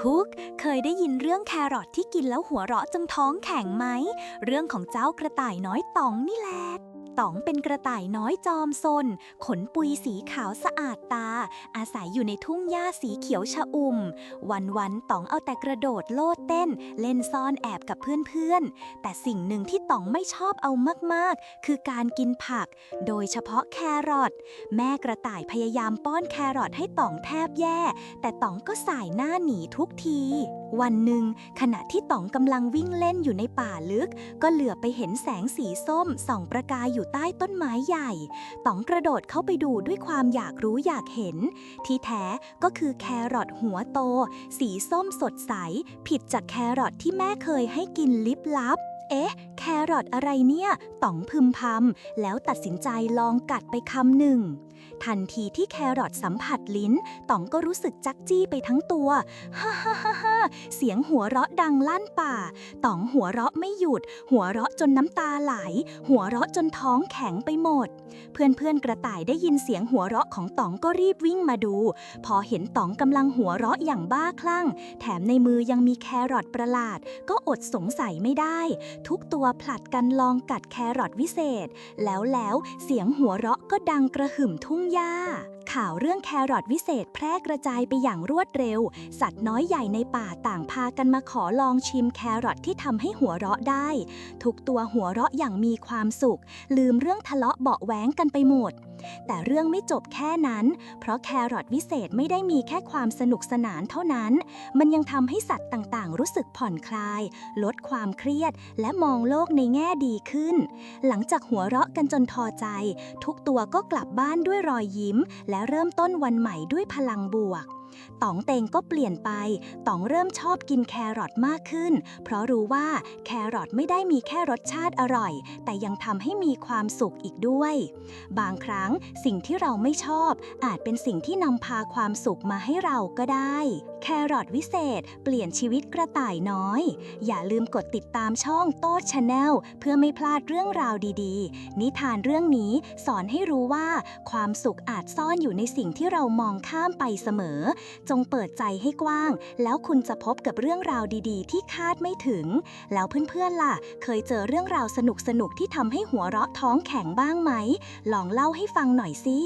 ฮุกเคยได้ยินเรื่องแครอทที่กินแล้วหัวเราะจนท้องแข็งไหม เรื่องของเจ้ากระต่ายน้อยต๋องนี่แหละ ต๋องเป็นกระต่ายน้อยจอมซน ขนปุยสีขาวสะอาดตา อาศัยอยู่ในทุ่งหญ้าสีเขียวชะอุ่ม วันๆต๋องเอาแต่กระโดดโลดเต้น เล่นซ่อนแอบกับเพื่อนๆ แต่สิ่งหนึ่งที่ต๋องไม่ชอบเอามากๆ คือการกินผัก โดยเฉพาะแครอทแม่กระต่ายพยายามป้อนแครอทให้ต๋องแทบแย่ แต่ต๋องก็สายหน้าหนีทุกที วันหนึ่ง ขณะที่ต๋องกำลังวิ่งเล่นอยู่ในป่าลึก ก็เหลือบไปเห็นแสงสีส้มส่องประกายอยู่ใต้ต้นไม้ใหญ่ต๋องกระโดดเข้าไปดูด้วยความอยากรู้อยากเห็น ที่แท้ก็คือแครอทหัวโต สีส้มสดใส ผิดจากแครอทที่แม่เคยให้กินลิบลับ เอ๊ะ แครอทอะไรเนี่ย ต๋องพึมพำแล้วตัดสินใจลองกัดไปคำหนึ่ง ทันทีที่แครอทสัมผัสลิ้น ต๋องก็รู้สึกจักจี้ไปทั้งตัว ฮ่าฮ่าฮ่าฮ่าเสียงหัวเราะดังลั่นป่า ต๋องหัวเราะไม่หยุด หัวเราะจนน้ำตาไหล หัวเราะจนท้องแข็งไปหมด เพื่อนๆกระต่ายได้ยินเสียงหัวเราะของต๋องก็รีบวิ่งมาดู พอเห็นต๋องกำลังหัวเราะอย่างบ้าคลั่ง แถมในมือยังมีแครอทประหลาด ก็อดสงสัยไม่ได้ทุกตัวผลัดกันลองกัดแครอทวิเศษ แล้วแล้วเสียงหัวเราะก็ดังกระหึ่มทุ่งหญ้า ข่าวเรื่องแครอทวิเศษแพร่กระจายไปอย่างรวดเร็ว สัตว์น้อยใหญ่ในป่าต่างพากันมาขอลองชิมแครอทที่ทำให้หัวเราะได้ ทุกตัวหัวเราะอย่างมีความสุข ลืมเรื่องทะเลาะเบาะแว้งกันไปหมดแต่เรื่องไม่จบแค่นั้น เพราะแครอทวิเศษไม่ได้มีแค่ความสนุกสนานเท่านั้น มันยังทำให้สัตว์ต่างๆ รู้สึกผ่อนคลาย ลดความเครียด และมองโลกในแง่ดีขึ้น หลังจากหัวเราะกันจนพอใจ ทุกตัวก็กลับบ้านด้วยรอยยิ้ม และเริ่มต้นวันใหม่ด้วยพลังบวก ต๋องเตงก็เปลี่ยนไปต๋องเริ่มชอบกินแครอทมากขึ้น เพราะรู้ว่าแครอทไม่ได้มีแค่รสชาติอร่อย แต่ยังทำให้มีความสุขอีกด้วย บางครั้งสิ่งที่เราไม่ชอบ อาจเป็นสิ่งที่นำพาความสุขมาให้เราก็ได้ แครอทวิเศษ เปลี่ยนชีวิตกระต่ายน้อย อย่าลืมกดติดตามช่องโต๊ดชาแนลเพื่อไม่พลาดเรื่องราวดีๆ นิทานเรื่องนี้สอนให้รู้ว่า ความสุขอาจซ่อนอยู่ในสิ่งที่เรามองข้ามไปเสมอจงเปิดใจให้กว้าง แล้วคุณจะพบกับเรื่องราวดีๆ ที่คาดไม่ถึง แล้วเพื่อนๆล่ะ เคยเจอเรื่องราวสนุกๆที่ทำให้หัวเราะท้องแข็งบ้างไหม ลองเล่าให้ฟังหน่อยสิ